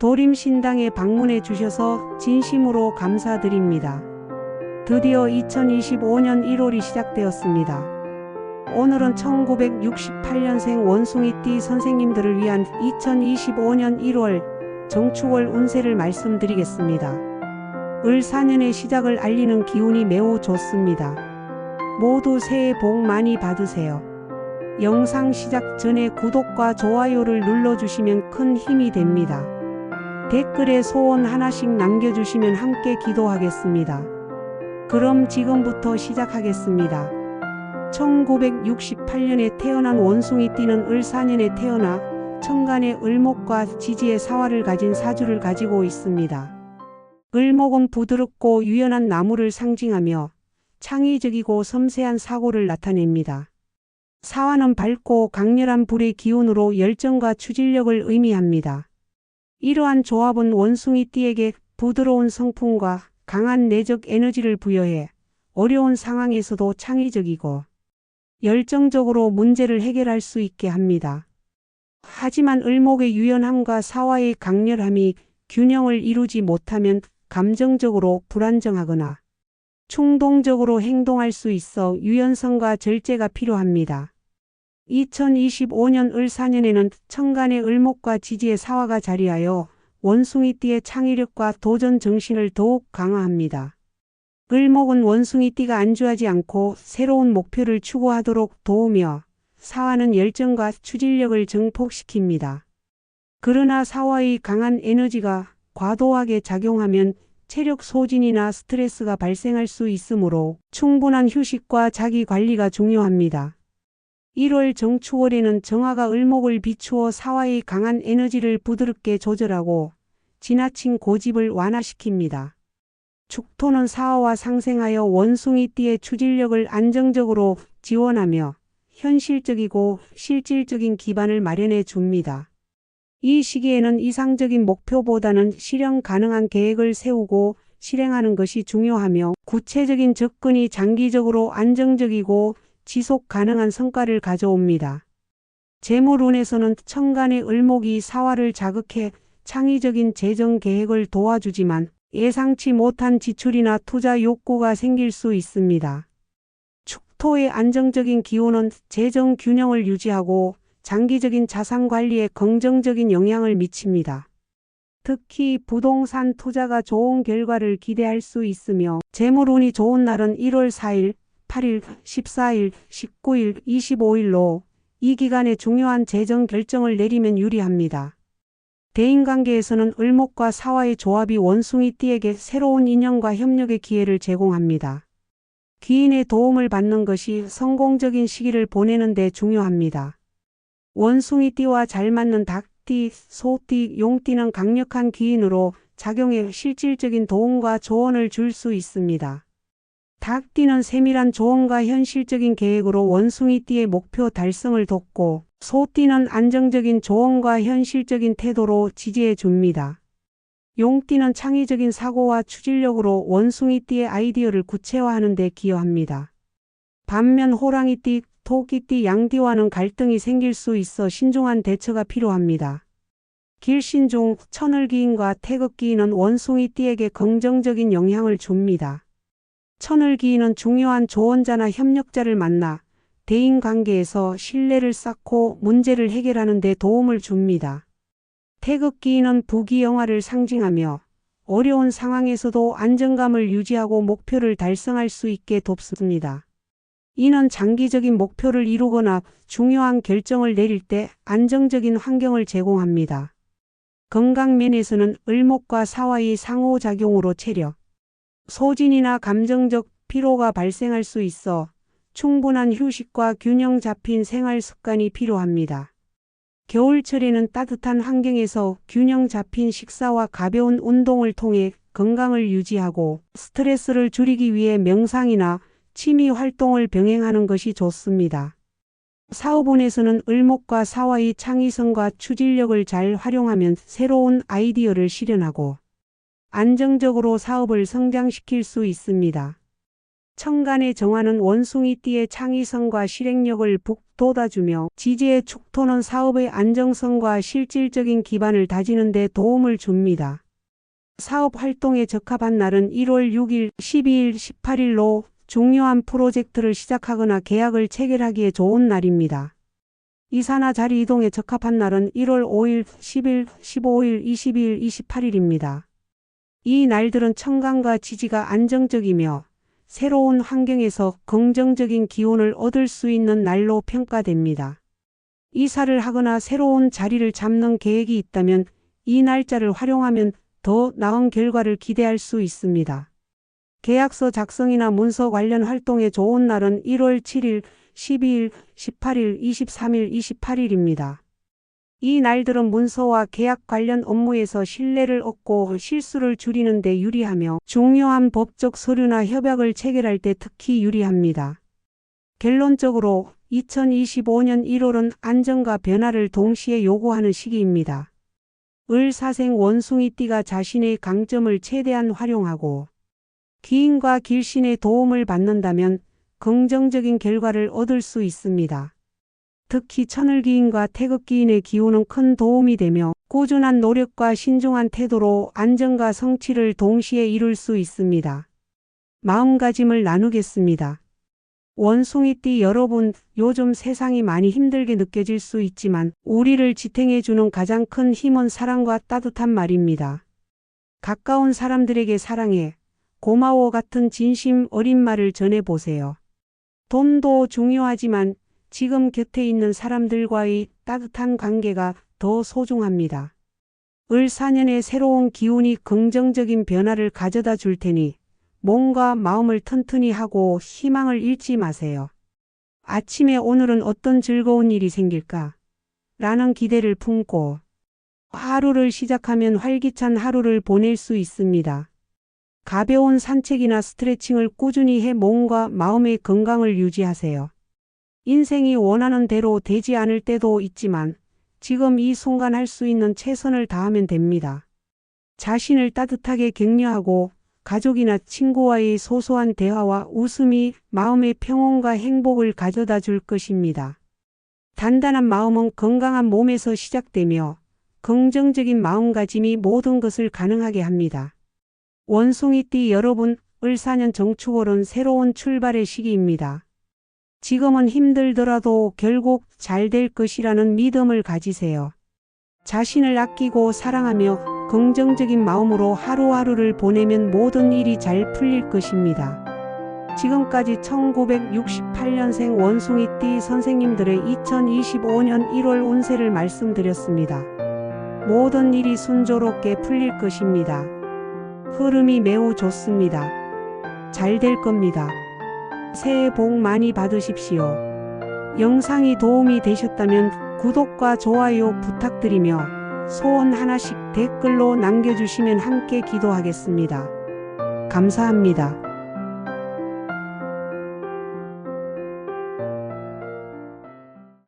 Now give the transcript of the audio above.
도림신당에 방문해 주셔서 진심으로 감사드립니다. 드디어 2025년 1월이 시작되었습니다. 오늘은 1968년생 원숭이띠 선생님들을 위한 2025년 1월 정축월 운세를 말씀드리겠습니다. 을 4년의 시작을 알리는 기운이 매우 좋습니다. 모두 새해 복 많이 받으세요. 영상 시작 전에 구독과 좋아요를 눌러주시면 큰 힘이 됩니다. 댓글에 소원 하나씩 남겨주시면 함께 기도하겠습니다. 그럼 지금부터 시작하겠습니다. 1968년에 태어난 원숭이 띠는 을사년에 태어나 천간의 을목과 지지의 사화를 가진 사주를 가지고 있습니다. 을목은 부드럽고 유연한 나무를 상징하며 창의적이고 섬세한 사고를 나타냅니다. 사화는 밝고 강렬한 불의 기운으로 열정과 추진력을 의미합니다. 이러한 조합은 원숭이 띠에게 부드러운 성품과 강한 내적 에너지를 부여해 어려운 상황에서도 창의적이고 열정적으로 문제를 해결할 수 있게 합니다. 하지만 을목의 유연함과 사화의 강렬함이 균형을 이루지 못하면 감정적으로 불안정하거나 충동적으로 행동할 수 있어 유연성과 절제가 필요합니다. 2025년 을사년에는 천간의 을목과 지지의 사화가 자리하여 원숭이띠의 창의력과 도전 정신을 더욱 강화합니다. 을목은 원숭이띠가 안주하지 않고 새로운 목표를 추구하도록 도우며 사화는 열정과 추진력을 증폭시킵니다. 그러나 사화의 강한 에너지가 과도하게 작용하면 체력 소진이나 스트레스가 발생할 수 있으므로 충분한 휴식과 자기 관리가 중요합니다. 1월 정축월에는 정화가 을목을 비추어 사화의 강한 에너지를 부드럽게 조절하고 지나친 고집을 완화시킵니다. 축토는 사화와 상생하여 원숭이 띠의 추진력을 안정적으로 지원하며 현실적이고 실질적인 기반을 마련해 줍니다. 이 시기에는 이상적인 목표보다는 실현 가능한 계획을 세우고 실행하는 것이 중요하며 구체적인 접근이 장기적으로 안정적이고 지속 가능한 성과를 가져옵니다. 재물운에서는 천간의 을목이 사화를 자극해 창의적인 재정 계획을 도와주지만 예상치 못한 지출이나 투자 욕구가 생길 수 있습니다. 축토의 안정적인 기운은 재정 균형을 유지하고 장기적인 자산 관리에 긍정적인 영향을 미칩니다. 특히 부동산 투자가 좋은 결과를 기대할 수 있으며 재물운이 좋은 날은 1월 4일, 8일, 14일, 19일, 25일로 이 기간에 중요한 재정 결정을 내리면 유리합니다. 대인관계에서는 을목과 사화의 조합이 원숭이 띠에게 새로운 인연과 협력의 기회를 제공합니다. 귀인의 도움을 받는 것이 성공적인 시기를 보내는 데 중요합니다. 원숭이 띠와 잘 맞는 닭띠, 소띠, 용띠는 강력한 귀인으로 작용해 실질적인 도움과 조언을 줄 수 있습니다. 닭 띠는 세밀한 조언과 현실적인 계획으로 원숭이 띠의 목표 달성을 돕고 소 띠는 안정적인 조언과 현실적인 태도로 지지해 줍니다. 용 띠는 창의적인 사고와 추진력으로 원숭이 띠의 아이디어를 구체화하는 데 기여합니다. 반면 호랑이 띠, 토끼 띠, 양 띠와는 갈등이 생길 수 있어 신중한 대처가 필요합니다. 길신 중, 천을기인과 태극기인은 원숭이 띠에게 긍정적인 영향을 줍니다. 천을기인은 중요한 조언자나 협력자를 만나 대인 관계에서 신뢰를 쌓고 문제를 해결하는 데 도움을 줍니다. 태극기인은 부귀영화를 상징하며 어려운 상황에서도 안정감을 유지하고 목표를 달성할 수 있게 돕습니다. 이는 장기적인 목표를 이루거나 중요한 결정을 내릴 때 안정적인 환경을 제공합니다. 건강면에서는 을목과 사화의 상호작용으로 체력, 소진이나 감정적 피로가 발생할 수 있어 충분한 휴식과 균형 잡힌 생활 습관이 필요합니다. 겨울철에는 따뜻한 환경에서 균형 잡힌 식사와 가벼운 운동을 통해 건강을 유지하고 스트레스를 줄이기 위해 명상이나 취미 활동을 병행하는 것이 좋습니다. 사업운에서는 을목과 사화의 창의성과 추진력을 잘 활용하면 새로운 아이디어를 실현하고 안정적으로 사업을 성장시킬 수 있습니다. 청간의 정화는 원숭이띠의 창의성과 실행력을 북돋아주며 지지의 축토는 사업의 안정성과 실질적인 기반을 다지는 데 도움을 줍니다. 사업 활동에 적합한 날은 1월 6일, 12일, 18일로 중요한 프로젝트를 시작하거나 계약을 체결하기에 좋은 날입니다. 이사나 자리 이동에 적합한 날은 1월 5일, 10일, 15일, 22일, 28일입니다. 이 날들은 청강과 지지가 안정적이며 새로운 환경에서 긍정적인 기운을 얻을 수 있는 날로 평가됩니다. 이사를 하거나 새로운 자리를 잡는 계획이 있다면 이 날짜를 활용하면 더 나은 결과를 기대할 수 있습니다. 계약서 작성이나 문서 관련 활동에 좋은 날은 1월 7일, 12일, 18일, 23일, 28일입니다. 이 날들은 문서와 계약 관련 업무에서 신뢰를 얻고 실수를 줄이는 데 유리하며 중요한 법적 서류나 협약을 체결할 때 특히 유리합니다. 결론적으로 2025년 1월은 안정과 변화를 동시에 요구하는 시기입니다. 을 사생 원숭이띠가 자신의 강점을 최대한 활용하고 기인과 길신의 도움을 받는다면 긍정적인 결과를 얻을 수 있습니다. 특히 천을기인과 태극기인의 기운은 큰 도움이 되며 꾸준한 노력과 신중한 태도로 안정과 성취를 동시에 이룰 수 있습니다. 마음가짐을 나누겠습니다. 원숭이띠 여러분, 요즘 세상이 많이 힘들게 느껴질 수 있지만 우리를 지탱해주는 가장 큰 힘은 사랑과 따뜻한 말입니다. 가까운 사람들에게 사랑해, 고마워 같은 진심 어린 말을 전해보세요. 돈도 중요하지만 지금 곁에 있는 사람들과의 따뜻한 관계가 더 소중합니다. 을 4년의 새로운 기운이 긍정적인 변화를 가져다 줄 테니 몸과 마음을 튼튼히 하고 희망을 잃지 마세요. 아침에 오늘은 어떤 즐거운 일이 생길까? 라는 기대를 품고 하루를 시작하면 활기찬 하루를 보낼 수 있습니다. 가벼운 산책이나 스트레칭을 꾸준히 해 몸과 마음의 건강을 유지하세요. 인생이 원하는 대로 되지 않을 때도 있지만 지금 이 순간 할 수 있는 최선을 다하면 됩니다. 자신을 따뜻하게 격려하고 가족이나 친구와의 소소한 대화와 웃음이 마음의 평온과 행복을 가져다 줄 것입니다. 단단한 마음은 건강한 몸에서 시작되며 긍정적인 마음가짐이 모든 것을 가능하게 합니다. 원숭이띠 여러분, 을사년 정축월은 새로운 출발의 시기입니다. 지금은 힘들더라도 결국 잘 될 것이라는 믿음을 가지세요. 자신을 아끼고 사랑하며 긍정적인 마음으로 하루하루를 보내면 모든 일이 잘 풀릴 것입니다. 지금까지 1968년생 원숭이 띠 선생님들의 2025년 1월 운세를 말씀드렸습니다. 모든 일이 순조롭게 풀릴 것입니다. 흐름이 매우 좋습니다. 잘 될 겁니다. 새해 복 많이 받으십시오. 영상이 도움이 되셨다면 구독과 좋아요 부탁드리며 소원 하나씩 댓글로 남겨주시면 함께 기도하겠습니다. 감사합니다.